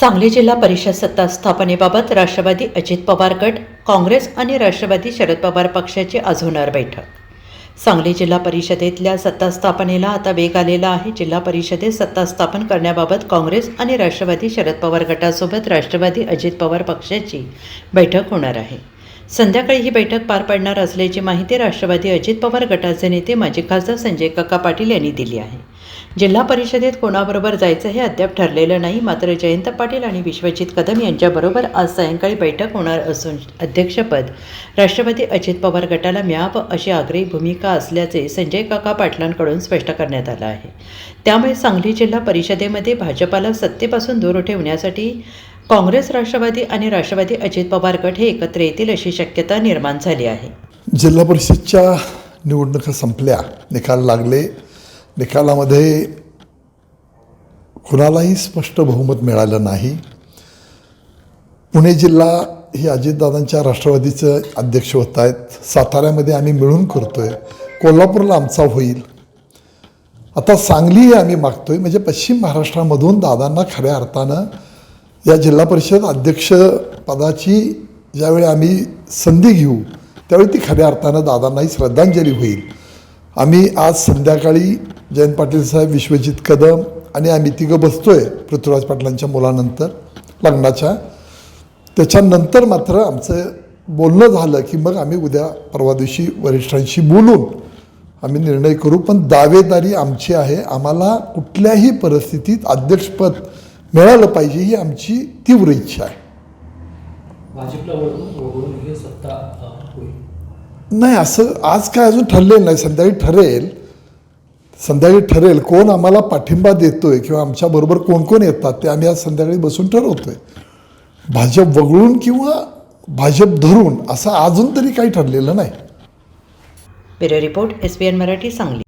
सांगली जिल्हा परिषद सत्ता स्थापनेबाबत राष्ट्रवादी अजित पवार गट काँग्रेस आणि राष्ट्रवादी शरद पवार पक्षाची आज होणार बैठक. सांगली जिल्हा परिषदेतल्या सत्ता स्थापनेला आता वेग आलेला आहे. जिल्हा परिषदेत सत्ता स्थापन करण्याबाबत काँग्रेस आणि राष्ट्रवादी शरद पवार गटासोबत राष्ट्रवादी अजित पवार पक्षाची बैठक होणार आहे. संध्याकाळी ही बैठक पार पडणार असल्याची माहिती राष्ट्रवादी अजित पवार गटाचे नेते माजी खासदार संजय काका पाटील यांनी दिली आहे. जिल्हा परिषदेत कोणाबरोबर जायचं हे अद्याप ठरलेलं नाही मात्र जयंत पाटील आणि विश्वजित कदम यांच्याबरोबर आज सायंकाळी बैठक होणार असून अध्यक्षपद राष्ट्रवादी अजित पवार गटाला मिळावं अशी आग्रही भूमिका असल्याचे संजय काका पाटलांकडून स्पष्ट करण्यात आलं आहे. त्यामुळे सांगली जिल्हा परिषदेमध्ये भाजपाला सत्तेपासून दूर ठेवण्यासाठी काँग्रेस राष्ट्रवादी आणि राष्ट्रवादी अजित पवार गट हे एकत्र येतील अशी शक्यता निर्माण झाली आहे. जिल्हा परिषदच्या निवडणुका संपल्या. निकाल लागले. निकालामध्ये कुणालाही स्पष्ट बहुमत मिळालं नाही. पुणे जिल्हा हे अजितदादांच्या राष्ट्रवादीचं अध्यक्ष होत आहेत. साताऱ्यामध्ये आम्ही मिळून करतो आहे कोल्हापूरला आमचा होईल. आता सांगलीही आम्ही मागतो आहे म्हणजे पश्चिम महाराष्ट्रामधून दादांना खऱ्या अर्थानं या जिल्हा परिषद अध्यक्षपदाची ज्यावेळी आम्ही संधी घेऊ त्यावेळी ती खऱ्या अर्थानं दादांनाही श्रद्धांजली होईल. आम्ही आज संध्याकाळी जयंत पाटील साहेब विश्वजित कदम आणि आम्ही तिघं बसतो आहे पृथ्वीराज पाटलांच्या मुलानंतर लग्नाच्या. त्याच्यानंतर मात्र आमचं बोलणं झालं की मग आम्ही उद्या परवा दिवशी वरिष्ठांशी बोलून आम्ही निर्णय करू. पण दावेदारी आमची आहे. आम्हाला कुठल्याही परिस्थितीत अध्यक्षपद मिळालं पाहिजे ही आमची तीव्र इच्छा आहे. नाही असं आज काय अजून ठरलेलं नाही. संध्याकाळी ठरेल. संध्याकाळी ठरेल. कोण आम्हाला पाठिंबा देतोय किंवा आमच्याबरोबर कोण कोण येतात ते आम्ही आज संध्याकाळी बसून ठरवतोय. भाजप वगळून किंवा भाजप धरून असं अजून तरी काही ठरलेलं नाही. Bureau report S B N Marathi Sangli.